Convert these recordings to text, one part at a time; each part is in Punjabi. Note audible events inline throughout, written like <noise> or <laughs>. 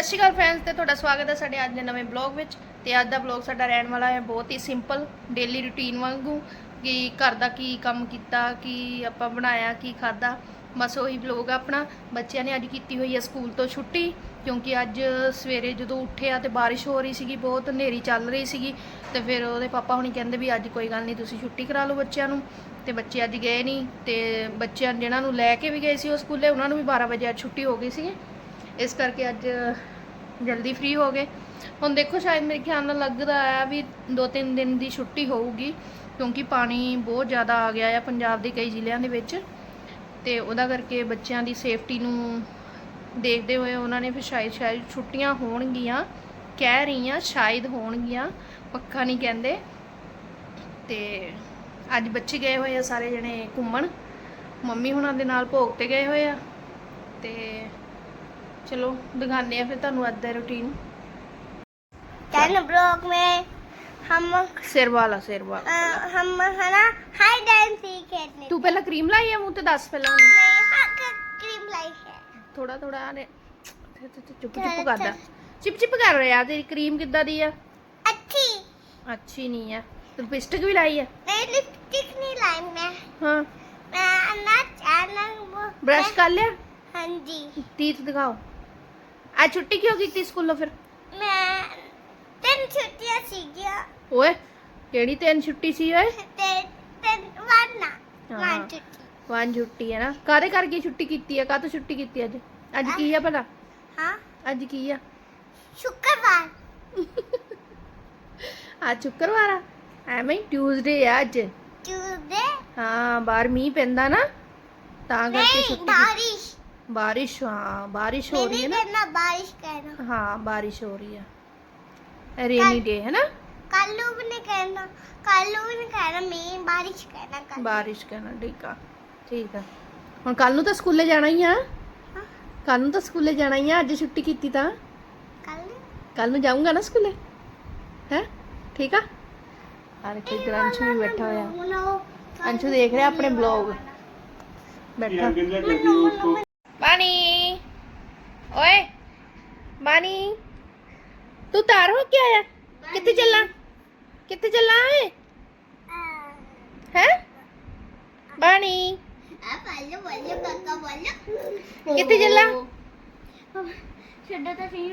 ਸਤਿ ਸ਼੍ਰੀ ਅਕਾਲ ਫਰੈਂਡਸ ਤੇ ਤੁਹਾਡਾ ਸਵਾਗਤ ਹੈ ਸਾਡੇ ਅੱਜ ਦੇ ਨਵੇਂ ਬਲੌਗ ਵਿੱਚ ਤੇ ਅੱਜ ਦਾ ਬਲੌਗ ਸਾਡਾ ਰਹਿਣ ਵਾਲਾ ਹੈ ਬਹੁਤ ਹੀ ਸਿੰਪਲ ਡੇਲੀ ਰੁਟੀਨ ਵਾਂਗੂ ਕਿ ਘਰ ਦਾ ਕੀ ਕੰਮ ਕੀਤਾ, ਕੀ ਆਪਾਂ ਬਣਾਇਆ, ਕੀ ਖਾਦਾ ਬਸ ਉਹੀ ਬਲੌਗ ਆ ਆਪਣਾ। ਬੱਚਿਆਂ ਨੇ ਅੱਜ ਕੀਤੀ ਹੋਈ ਹੈ ਸਕੂਲ ਤੋਂ ਛੁੱਟੀ ਕਿਉਂਕਿ ਅੱਜ ਸਵੇਰੇ ਜਦੋਂ ਉੱਠਿਆ ਤੇ ਬਾਰਿਸ਼ ਹੋ ਰਹੀ ਸੀਗੀ, ਬਹੁਤ ਹਨੇਰੀ ਚੱਲ ਰਹੀ ਸੀਗੀ ਤੇ ਫਿਰ ਉਹਦੇ ਪਾਪਾ ਹੁਣੀ ਕਹਿੰਦੇ ਵੀ ਅੱਜ ਕੋਈ ਗੱਲ ਨਹੀਂ, ਤੁਸੀਂ ਛੁੱਟੀ ਕਰਾ ਲਓ ਬੱਚਿਆਂ ਨੂੰ। ਤੇ ਬੱਚੇ ਅੱਜ ਗਏ ਨਹੀਂ ਤੇ ਬੱਚਿਆਂ ਜਿਹਨਾਂ ਨੂੰ ਲੈ ਕੇ ਵੀ ਗਏ ਸੀ ਉਹ ਸਕੂਲੇ, ਉਹਨਾਂ ਨੂੰ ਵੀ 12 ਵਜੇ ਅੱਜ ਛੁੱਟੀ ਹੋ ਗਈ ਸੀ ਇਸ ਕਰਕੇ ਅੱਜ ਜਲਦੀ ਫ੍ਰੀ ਹੋ ਗਏ। ਹੁਣ ਦੇਖੋ, ਸ਼ਾਇਦ ਮੇਰੇ ਖਿਆਲ ਨਾਲ ਲੱਗਦਾ ਆ ਵੀ 2-3 ਦਿਨ ਦੀ ਛੁੱਟੀ ਹੋਊਗੀ, ਕਿਉਂਕਿ ਪਾਣੀ ਬਹੁਤ ਜ਼ਿਆਦਾ ਆ ਗਿਆ ਆ ਪੰਜਾਬ ਦੇ ਕਈ ਜ਼ਿਲ੍ਹਿਆਂ ਦੇ ਵਿੱਚ। ਤੇ ਉਹਦਾ ਕਰਕੇ ਬੱਚਿਆਂ ਦੀ ਸੇਫਟੀ ਨੂੰ ਦੇਖਦੇ ਹੋਏ ਉਹਨਾਂ ਨੇ ਫਿਰ ਸ਼ਾਇਦ ਸ਼ਾਇਦ ਛੁੱਟੀਆਂ ਹੋਣਗੀਆਂ, ਕਹਿ ਰਹੀਆਂ ਸ਼ਾਇਦ ਹੋਣਗੀਆਂ, ਪੱਕਾ ਨਹੀਂ ਕਹਿੰਦੇ। ਤੇ ਅੱਜ ਬੱਚੇ ਗਏ ਹੋਏ ਆ ਸਾਰੇ ਜਣੇ ਘੁੰਮਣ। ਮੰਮੀ ਹੁਣਾਂ ਦੇ ਨਾਲ ਭੋਗ ਤੇ ਗਏ ਹੋਏ ਆ। ਤੇ ਚਲੋ ਦਿਖਾਉਂਦੇ ਆ ਫਿਰ ਤੁਹਾਨੂੰ ਅੱਜ ਦਾ ਰੁਟੀਨ कैन ब्लॉग में हम ਸਿਰ ਵਾਲਾ ਸਿਰ ਵਾਲਾ अ, हम है ना हाइड एंड सीक खेलने ਤੂੰ ਪਹਿਲਾਂ ਕਰੀਮ ਲਾਈ ਆ ਮੂੰਹ ਤੇ ਦੱਸ ਪਹਿਲਾਂ मैं हक क्रीम लाई है ਥੋੜਾ ਥੋੜਾ ਨੇ ਚੁੱਪ ਚੁੱਪ ਕਰਦਾ ਚਿਪ ਚਿਪ ਕਰ ਰਿਹਾ ਤੇਰੀ ਕਰੀਮ ਕਿੱਦਾਂ ਦੀ ਆ अच्छी ਅੱਛੀ ਨਹੀਂ ਆ ਤੂੰ ਲਿਪਸਟਿਕ ਵੀ ਲਾਈ ਆ मैं लिपस्टिक नहीं लाई मैं ਹਾਂ मैं ना चैनल वो ਬ੍ਰਸ਼ ਕਰ ਲਿਆ हाँ जी ਟੀਥ ਦਿਖਾਓ ਆ ਛੁੱਟੀ ਕਿਉਂ ਕੀਤੀ ਸਕੂਲੋਂ ਫਿਰ? ਮੈਂ ਤਿੰਨ ਛੁੱਟੀਆਂ ਸੀਗੀਆਂ। ਓਏ ਕਿਹੜੀ ਤਿੰਨ ਛੁੱਟੀ ਸੀ ਓਏ? ਤਿੰਨ ਤਿੰਨ ਨਾ ਵਨ ਛੁੱਟੀ। ਵਨ ਛੁੱਟੀ ਹੈ ਨਾ। ਕਾਰੇ ਕਰਕੇ ਛੁੱਟੀ ਕੀਤੀ ਹੈ ਕਾਹਤੋਂ ਛੁੱਟੀ ਕੀਤੀ ਅੱਜ? ਅੱਜ ਕੀ ਆ ਭਲਾ? ਹਾਂ। ਅੱਜ ਕੀ ਆ? ਸ਼ੁੱਕਰਵਾਰ। <laughs> ਅੱਜ ਸ਼ੁੱਕਰਵਾਰ ਆ? ਐਵੇਂ ਟਿਊਜ਼ਡੇ ਆ ਅੱਜ। ਟਿਊਜ਼ਡੇ ਹਾਂ ਬਾਹਰ ਮੀਂਹ ਪੈਂਦਾ ਨਾ। ਤਾਂ ਕਰਕੇ ਛੁੱਟੀ ਬਾਰਿਸ਼। ਹਾਂ ਬਾਰਿਸ਼ ਹੋ ਰਹੀ मैंने ਹੈ ਨਾ कहना बारिश कहना ਹਾਂ ਬਾਰਿਸ਼ ਹੋ ਰਹੀ ਆ ਰੇਨੀ ਡੇ ਹੈ ਨਾ ਕੱਲੂ ਵੀ ਨਹੀਂ ਕਹਿਣਾ ਕੱਲੂ ਵੀ ਨਹੀਂ ਕਹਿਣਾ ਮੈਂ ਬਾਰਿਸ਼ ਕਹਿਣਾ ਕੱਲ ਬਾਰਿਸ਼ ਕਹਿਣਾ ਠੀਕ ਆ ਠੀਕ ਆ ਹੁਣ ਕੱਲ ਨੂੰ ਤਾਂ ਸਕੂਲੇ ਜਾਣਾ ਹੀ ਆ ਕੱਲ ਨੂੰ ਤਾਂ ਸਕੂਲੇ ਜਾਣਾ ਹੀ ਆ ਅੱਜ ਛੁੱਟੀ ਕੀਤੀ ਤਾਂ ਕੱਲ ਕੱਲ ਨੂੰ ਜਾਊਂਗਾ ਨਾ ਸਕੂਲੇ ਹੈ ਠੀਕ ਆ ਆ ਦੇਖੋ ਇਧਰ ਅੰਸ਼ੂ ਵੀ ਬੈਠਾ ਹੋਇਆ ਅੰਸ਼ੂ ਦੇਖ ਰਿਹਾ ਆਪਣੇ ਬਲੌਗ ਬੈਠਾ ਬਾਨੀ ਓਏ ਬਾਨੀ ਤੂੰ ਤਾਰ ਹੋ ਕੇ ਆਇਆ? ਕਿੱਥੇ ਚੱਲਾਂ? ਕਿੱਥੇ ਚੱਲਾਂ ਏ ਹੈ? ਬਾਨੀ ਆ ਪਾਲੋ ਬੋਲੋ ਕਾਕਾ ਬੋਲੋ। ਕਿੱਥੇ ਚੱਲਾਂ? ਛੱਡੋ ਤਾਂ ਸਹੀ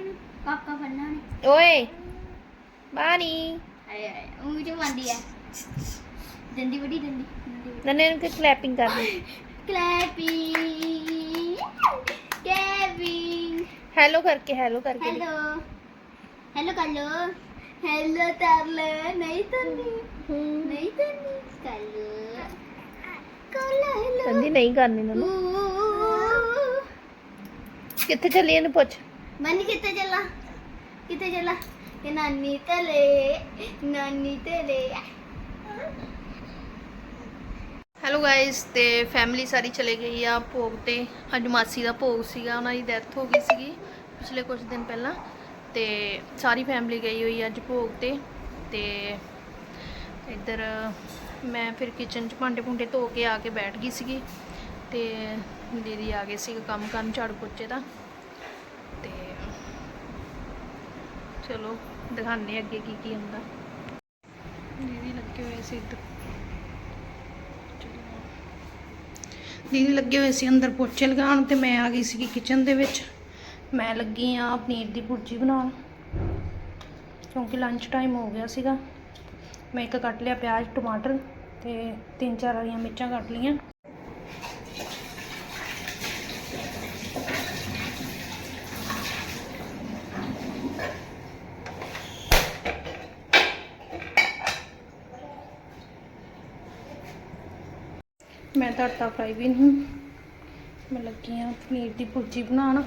ਕਾਕਾ ਫੜਨਾ ਨੇ ਓਏ ਬਾਨੀ ਆਏ ਆਏ ਉਹ ਜੋ ਮੰਦੀ ਹੈ ਦੰਦੀ ਵੱਡੀ ਦੰਦੀ ਨੰਨੇ ਨੂੰ ਕਿ ਕਲੈਪਿੰਗ ਕਰ ਦੇ ਕਲੈਪਿੰਗ ਹੈਲੋ ਕਰਕੇ ਹੈਲੋ ਕਰਕੇ ਦੇ। ਹੈਲੋ ਹੈਲੋ ਕਾਲੋ ਹੈਲੋ ਤਰਲੇ ਨਹੀਂ ਤੰਨੀ ਹੂੰ ਨਹੀਂ ਤੰਨੀ ਕਾਲੋ ਕਾਲੋ ਹੈਲੋ ਕਹਿੰਦੀ ਨਹੀਂ ਕਰਨੀ ਨੰਨੂ ਕਿੱਥੇ ਚੱਲੀ ਇਹਨੂੰ ਪੁੱਛ ਮਨ ਕਿੱਥੇ ਚੱਲਾ ਕਿੱਥੇ ਚੱਲਾ ਕਿ ਨਾਨੀ ਤਲੇ ਨਾਨੀ ਤਲੇ ਹੈਲੋ ਗਾਇਸ ਤੇ ਫੈਮਿਲੀ ਸਾਰੀ ਚਲੇ ਗਈ ਆ ਭੋਗ ਤੇ। ਅੱਜ ਮਾਸੀ ਦਾ ਭੋਗ ਸੀਗਾ, ਉਹਨਾਂ ਦੀ ਡੈਥ ਹੋ ਗਈ ਸੀਗੀ ਪਿਛਲੇ ਕੁਝ ਦਿਨ ਪਹਿਲਾਂ। ਤੇ ਸਾਰੀ ਫੈਮਿਲੀ ਗਈ ਹੋਈ ਅੱਜ ਭੋਗ ਤੇ। ਤੇ ਇੱਧਰ ਮੈਂ ਫਿਰ ਕਿਚਨ 'ਚ ਭਾਂਡੇ ਭੁੰਡੇ ਧੋ ਕੇ ਆ ਕੇ ਬੈਠ ਗਈ ਸੀਗੀ। ਤੇ ਦੀਦੀ ਆ ਗਏ ਸੀ ਕੰਮ ਕਰਨ ਝਾੜੂ ਪੋਚੇ ਦਾ। ਤੇ ਚਲੋ, ਦਿਖਾਉਂਦੇ ਅੱਗੇ ਕੀ ਕੀ ਹੁੰਦਾ। ਦੀਦੀ ਲੱਗੇ ਹੋਏ ਸੀ ਇੱਧਰ। ਦੀਦੀ ਲੱਗੇ ਹੋਏ ਸੀ ਅੰਦਰ ਪੋਚੇ ਲਗਾਉਣ ਤੇ ਮੈਂ ਆ ਗਈ ਸੀ ਕਿਚਨ ਦੇ ਵਿੱਚ। ਮੈਂ ਲੱਗੀ ਆ ਪਨੀਰ ਦੀ ਭੁਰਜੀ ਬਣਾਉਣ। ਕਿਉਂਕਿ ਲੰਚ ਟਾਈਮ ਹੋ ਗਿਆ ਸੀਗਾ। ਮੈਂ ਇੱਕ ਕੱਟ ਲਿਆ ਪਿਆਜ਼, ਟਮਾਟਰ ਤੇ ਤਿੰਨ ਚਾਰ ਹਰੀਆਂ ਮਿਰਚਾਂ ਕੱਟ ਲਈਆਂ। ਮੈਂ ਤੜਤਾ ਫਰਾਈ ਵੀ ਨਹੀਂ। ਮੈਂ ਲੱਗੀ ਆ ਪਨੀਰ ਦੀ ਭੁਰਜੀ ਬਣਾਉਣ।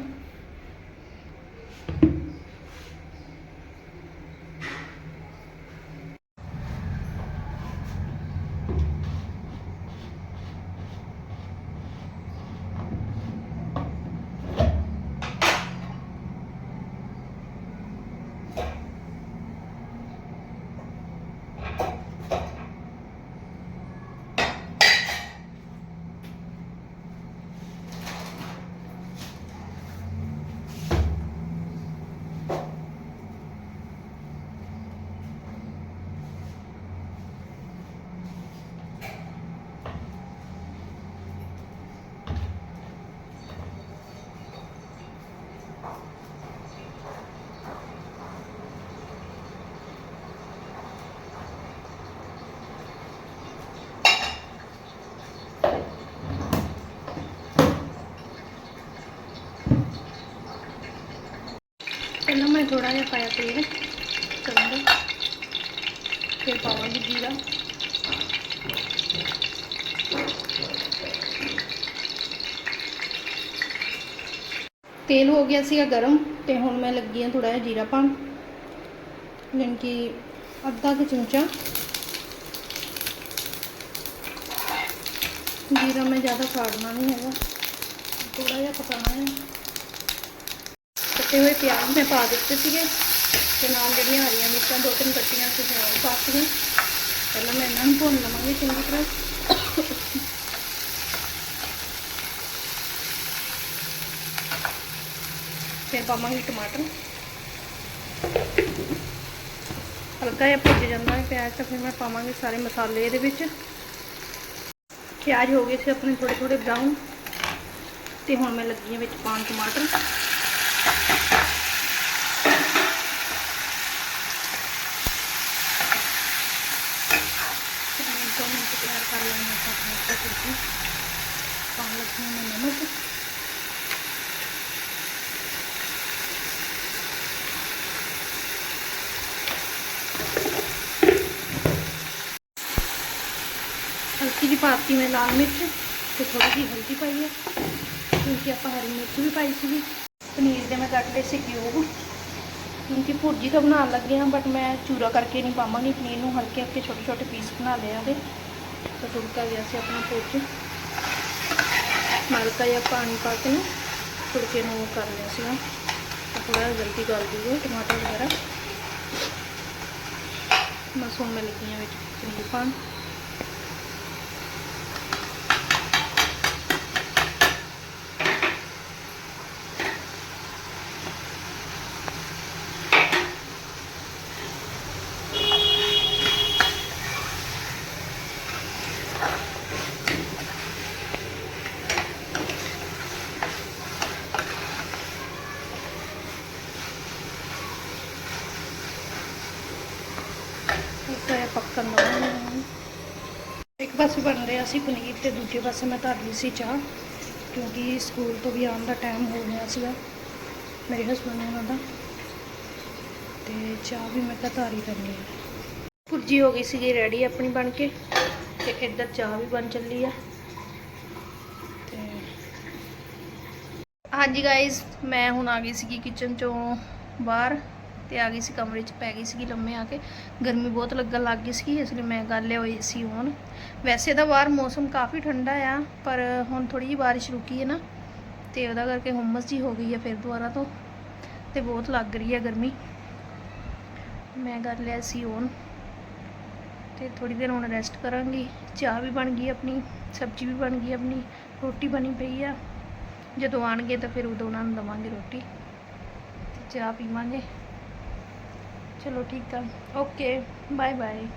ਪਹਿਲਾਂ ਮੈਂ ਥੋੜਾ ਜਿਹਾ ਪਾਇਆ ਤੇਲ ਸਰੋਂ ਦਾ ਫਿਰ ਪਾਵਾਂਗੀ ਜੀਰਾ ਤੇਲ ਹੋ ਗਿਆ ਸੀਗਾ ਗਰਮ ਤੇ ਹੁਣ ਮੈਂ ਲੱਗੀ ਆ ਥੋੜਾ ਜਿਹਾ ਜੀਰਾ ਪਾਉਣ ਜਾਣੀ ਕਿ ਅੱਧਾ ਕੁ ਚਮਚਾ ਜੀਰਾ ਮੈਂ ਜ਼ਿਆਦਾ ਸਾੜਨਾ ਨਹੀਂ ਹੈਗਾ ਥੋੜਾ ਜਿਹਾ ਪਕਾਉਣਾ ਹੈ ਕੱਟੇ ਹੋਏ ਪਿਆਜ਼ ਮੈਂ ਪਾ ਦਿੱਤੇ ਸੀਗੇ ਤੇ ਨਾਲ ਜਿਹੜੀਆਂ ਹਰੀਆਂ ਮਿਰਚਾਂ, ਦੋ ਤਿੰਨ ਕੱਟੀਆਂ ਸੀ ਉਹ ਪਾ ਦਿੱਤੀਆਂ। ਪਹਿਲਾਂ ਮੈਂ ਇਹਨਾਂ ਨੂੰ ਭੁੰਨ ਲਵਾਂਗੀ ਚੰਗੀ ਤਰ੍ਹਾਂ। ਫਿਰ ਪਾਵਾਂਗੇ ਟਮਾਟਰ। ਹਲਕਾ ਜਿਹਾ ਭੁੱਜ ਜਾਂਦਾ ਹੈ ਪਿਆਜ਼, ਤਾਂ ਫਿਰ ਮੈਂ ਪਾਵਾਂਗੀ ਸਾਰੇ ਮਸਾਲੇ ਇਹਦੇ ਵਿੱਚ। ਪਿਆਜ਼ ਹੋ ਗਏ ਸੀ ਆਪਣੇ ਥੋੜੇ ਥੋੜੇ ਬਰਾਊਨ ਤੇ ਹੁਣ ਮੈਂ ਲੱਗੀ ਹਾਂ ਵਿੱਚ ਪਾਉਣ ਟਮਾਟਰ ਤੇ ਮੈਂ ਦੋ ਮਿੰਟ ਤਿਆਰ ਕਰ ਲੈਣਾ ਹੈ ਆਪਣਾ ਸਬਜ਼ੀ ਪਾਉਣ ਲੱਗੀ ਹਾਂ ਮੈਂ ਨਮਕ ਹਲਕੀ ਜਿਹੀ ਪਾਤੀ ਮੈਂ ਲਾਲ ਮਿਰਚ ਤੇ ਥੋੜੀ ਜਿਹੀ ਹਲਦੀ ਪਾਈ ਹੈ ਕਿਉਂਕਿ ਆਪਾਂ ਹਰੀ ਮਿਰਚ ਵੀ ਪਾਈ ਸੀਗੀ ਪਨੀਰ ਦੇ ਮੈਂ ਕੱਟ ਲਏ ਸੀ ਕਿਊਬ ਕਿਉਂਕਿ ਭੁਰਜੀ ਤਾਂ ਬਣਾਉਣ ਲੱਗੇ ਹਾਂ ਬਟ ਮੈਂ ਚੂਰਾ ਕਰਕੇ ਨਹੀਂ ਪਾਵਾਂਗੀ ਪਨੀਰ ਨੂੰ ਹਲਕੇ ਹਲਕੇ ਛੋਟੇ ਛੋਟੇ ਪੀਸ ਬਣਾ ਲਏ ਆ ਉਹਦੇ ਤਾਂ ਤੁੜਕਾ ਗਿਆ ਸੀ ਆਪਣਾ ਭੁਰਜ ਹਲਕਾ ਜਿਹਾ ਪਾਣੀ ਪਾ ਕੇ ਨਾ ਤੁੜਕੇ ਨੂੰ ਕਰ ਲਿਆ ਸੀਗਾ। ਤਾਂ ਥੋੜਾ ਜਿਹਾ ਜਲਦੀ ਕਰ ਜੂਗਾ ਟਮਾਟਰ ਵਗੈਰਾ। ਮਸੂਮ ਹੁਣ ਮੈਂ ਲੱਗੀ ਵਿੱਚ, ਚੰਗੀ ਪਾਉਣ ਹਲਕਾ ਜਿਹਾ ਪੱਕਣ ਦਵਾਂਗੇ ਇੱਕ ਪਾਸੇ ਬਣ ਰਿਹਾ ਸੀ ਪਨੀਰ ਤੇ ਦੂਜੇ ਪਾਸੇ ਮੈਂ ਧਰ ਲਈ ਸੀ ਚਾਹ, ਕਿਉਂਕਿ ਸਕੂਲ ਤੋਂ ਵੀ ਆਉਣ ਦਾ ਟਾਈਮ ਹੋ ਗਿਆ ਸੀਗਾ ਮੇਰੇ ਹਸਬੰਦ ਉਹਨਾਂ ਦਾ। ਤੇ ਚਾਹ ਵੀ ਮੈਂ ਤਾਂ ਧਾਰੀ ਹੀ ਕਰਨੀ ਹੈ ਭੁਰਜੀ ਹੋ ਗਈ ਸੀਗੀ ਰੈਡੀ ਆਪਣੀ ਬਣ ਕੇ, ਤੇ ਇੱਧਰ ਚਾਹ ਵੀ ਬਣ ਚੱਲੀ ਆ। ਤੇ ਹਾਂਜੀ ਗਾਇਜ਼ ਮੈਂ ਹੁਣ ਆ ਗਈ ਸੀਗੀ ਕਿਚਨ ਚੋਂ ਬਾਹਰ। ਤੇ ਆ ਗਈ ਸੀ ਕਮਰੇ 'ਚ, ਪੈ ਗਈ ਸੀਗੀ ਲੰਮੇ ਆ ਕੇ। ਗਰਮੀ ਬਹੁਤ ਲੱਗਣ ਲੱਗ ਗਈ ਸੀ ਇਸ ਲਈ ਮੈਂ ਕਰ ਲਿਆ ਹੋਈ ਸੀ ਹੁਣ। ਵੈਸੇ ਤਾਂ ਬਾਹਰ ਮੌਸਮ ਕਾਫੀ ਠੰਡਾ ਆ, ਪਰ ਹੁਣ ਥੋੜੀ ਜਿਹੀ ਬਾਰਿਸ਼ ਰੁਕੀ ਹੈ ਨਾ, ਤੇ ਉਹਦਾ ਕਰਕੇ ਹੁਮਸ ਜੀ ਹੋ ਗਈ ਹੈ ਫਿਰ ਦੁਬਾਰਾ ਤੋਂ, ਤੇ ਬਹੁਤ ਲੱਗ ਰਹੀ ਹੈ ਗਰਮੀ। ਮੈਂ ਕਰ ਲਿਆ ਸੀ ਹੁਣ, ਤੇ ਥੋੜੀ ਦੇਰ ਹੁਣ ਰੈਸਟ ਕਰਾਂਗੀ। ਚਾਹ ਵੀ ਬਣ ਗਈ ਆਪਣੀ, ਸਬਜ਼ੀ ਵੀ ਬਣ ਗਈ ਆਪਣੀ, ਰੋਟੀ ਬਣੀ ਪਈ ਆ। ਜਦੋਂ ਆਣਗੇ ਤਾਂ ਫਿਰ ਉਦੋਂ ਉਹਨਾਂ ਨੂੰ ਦਵਾਂਗੇ ਰੋਟੀ, ਤੇ ਚਾਹ ਪੀਵਾਂਗੇ। ਚਲੋ ਠੀਕ ਆ। Okay bye bye